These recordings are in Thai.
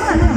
Come on.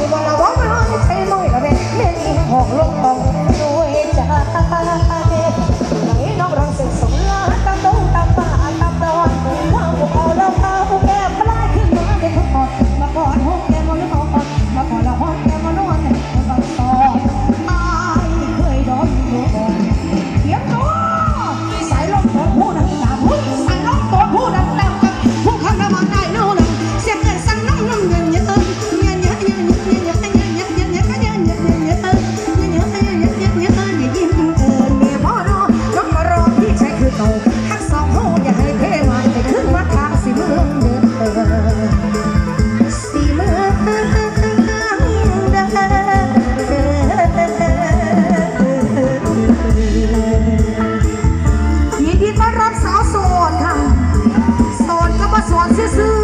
อยวันระวันใช้น้อยละแม่แม่นี่ห้องลงห้องด้วยจ้า สาวโสดค่ะ โสดก็มาสวนซื่อ